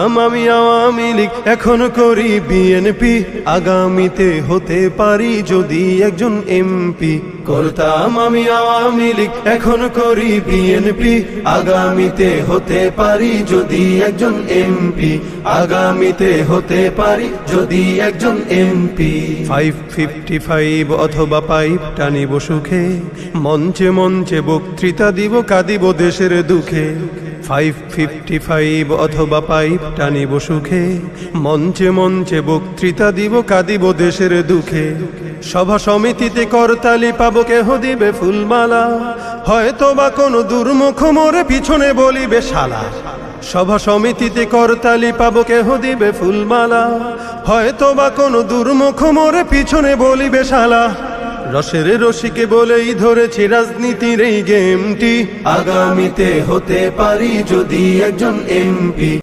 আমি আওয়ামী লীগ, এখন করি বিএনপি আগামীতে হতে পারি যদি একজন এমপি করতাম আমি আওয়ামী লীগ, এখন করি বিএনপি আগামীতে হতে পারি যদি একজন এমপি আগামীতে হতে পারি যদি একজন এমপি ফাইভ ফিফটি ফাইভ অথবা পাইপ টানিব সুখে। মঞ্চে মঞ্চে বক্তৃতা দিব, কাঁদিব দেশের দুঃখে। ফাইভ ফিফটি ফাইভ অথবা পাইপ টানিব সুখে, মঞ্চে মঞ্চে বক্তৃতা দিব, কাঁদিব দেশের দুঃখে। সভা সমিতিতে করতালি পাবো কেহ দিবে ফুলমালা? হয়তো বা কোনো দুর্মুখ মোরে পিছনে বলিবে শালা। সভা সমিতিতে করতালি পাবো কেহ দিবে ফুলমালা? হয়তো বা কোনো দুর্মুখ মোরে পিছনে বলিবে শালা। রসের রসিকে বলেই ধরেছি রাজনীতির এই গেমটি। আগামীতে হতে পারি যদি একজন এমপি।